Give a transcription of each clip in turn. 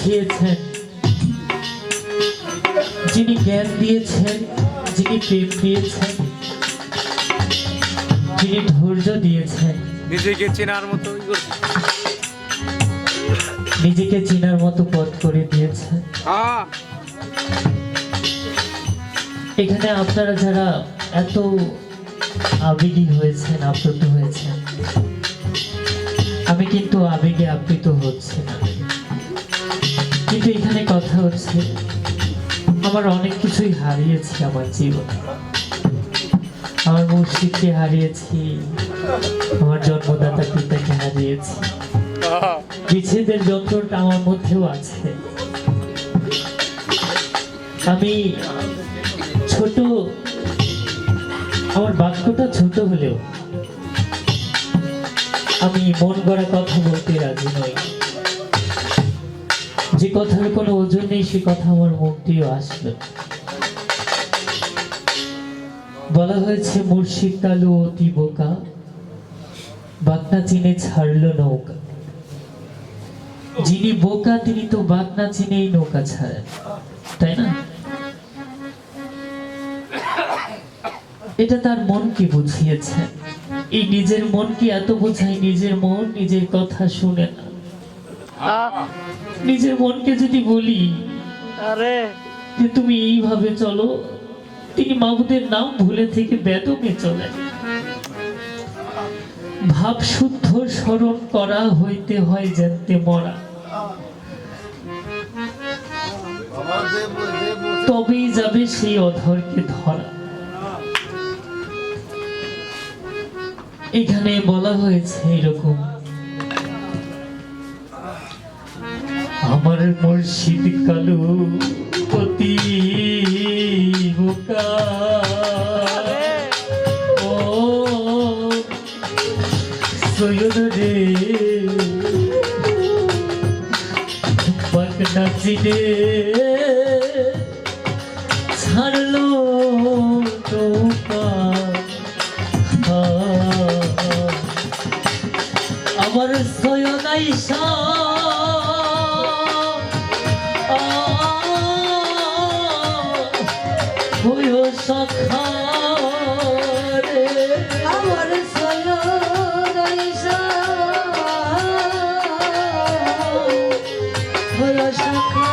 শিখিয়েছেন যিনি জ্ঞান দিয়েছেন যিনি প্রেম দিয়েছেন যিনি ধৈর্য দিয়েছেন। নিজেকে চেনার মতো নিজেকে চেনার মতো পথ করে দিয়েছেন। হ্যাঁ। এখানে আপনারা যারা এত আবেগী হয়েছেন আপ্লুত হয়েছেন আমি কিন্তু আবেগে আপ্লুত হচ্ছে না। কিন্তু এখানে কথা হচ্ছে, আমার অনেক কিছুই হারিয়েছি আমার জীবনে। আমার মুর্শিদকে হারিয়েছি, আমার জন্মদাতা পিতাকে হারিয়েছি। বিচ্ছেদের যন্ত্রটা আমার মধ্যেও আছে। আমি ছোট, আমার বাক্যটা ছোট হলেও আমি মন গড়া কথা বলতে রাজি নই। যে কথার কোনো ওজন নেই, সে কথা আমার মুখ দিয়েও আসবে বলা হয়েছে, মুর্শিদ কালু অতি বোকা, বাগনা চিনে ছাড়লো নৌকা। যিনি বোকা, তিনি তো বাগনা চিনেই নৌকা ছাড়েন, তাই না? এটা তার মনকে বুঝিয়েছে? এই নিজের মনকে এত বোঝায়? নিজের মন, নিজের কথা শুনে না। নিজের মনকে যদি বলি আরে। যে তুমি এইভাবে চলো তিনি মাহবুদের নাম ভুলে থেকে বেদমে চলে। ভাব শুদ্ধ স্মরণ করা হইতে হয় জানতে মরা। তবেই যাবে সেই অধরকে ধরা। এখানে বলা হয়েছে এরকম আমার মুর্শিদ কালু অতি বোকা। ও সৈয়দ রে। চিনে ছাড়লো আমার সৈয়দ আইসা হইও সখা রে আমার হলো সখা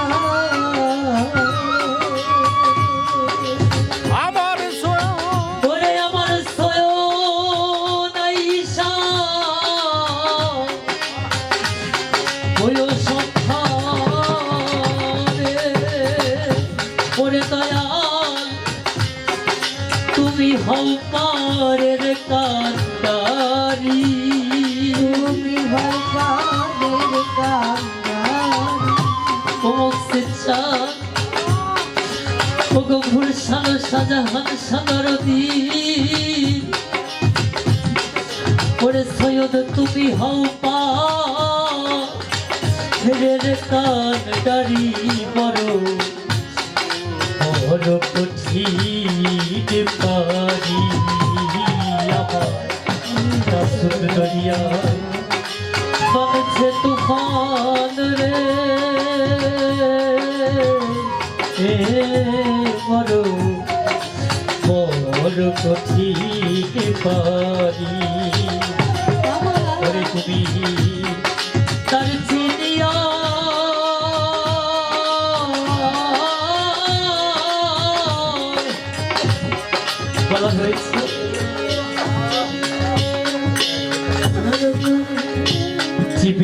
তুমি হও পারের কান্তারি তুমি ভরকারের কান্দারি সমস্ত চাঁদ ওগো ভুলসাল শাহজাহান সাগরদি। ওরে সৈয়দ তুমি হও পা ফেরের কান ডারি বড় বড় কঠিন পারি আমার নাসুক দরিয়া বাজছে তুফান রে এ বড় কঠিন পারি তুমি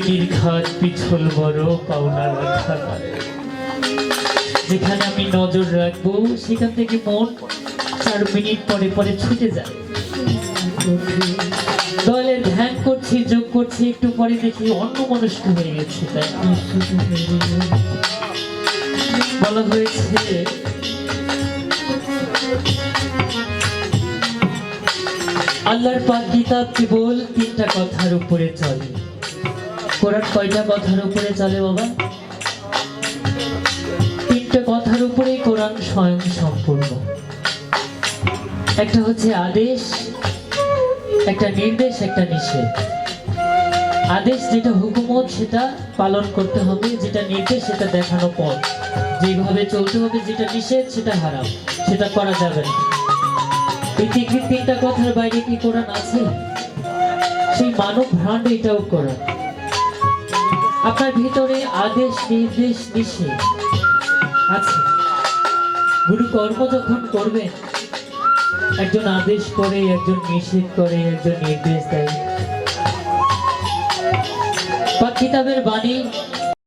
জীবনীর ঘাট পিছল বড়, পাওনা রাখা। যেখানে আমি নজর রাখব, সেখান থেকে মন চার মিনিট পরে পরে ছুটে যায়। দলে ধ্যান করছি, যোগ করছি, একটু পরে দেখি অন্য মনস্ক হয়ে গেছে, তাই বলা হয়েছে, আল্লাহর পাক কিতাব কেবল তিনটা কথার উপরে চলে। কোরআন কয়টা কথার উপরে চলে বাবা? তিনটা কথার উপরেই কোরআন স্বয়ং সম্পূর্ণ। একটা হচ্ছে আদেশ, একটা নির্দেশ, একটা নিষেধ। আদেশ যেটা হুকুমত, সেটা পালন করতে হবে, যেটা নির্দেশ, সেটা দেখানো পথ। যেভাবে চলতে হবে, যেটা নিষেধ, সেটা হারাম সেটা করা যাবে না। তিন- তিনটা কথার বাইরে কি কোরআন আছে? সেই মানব ভ্রাণ্ড এটাও কোরআন আপনার ভিতরে আদেশ, নির্দেশ, নিষেধ আছে। গুরু কর্ম যখন করবেন, একজন আদেশ করে, একজন নিষেধ করে, একজন নির্দেশ দেয়। বা কিতাবের বাণী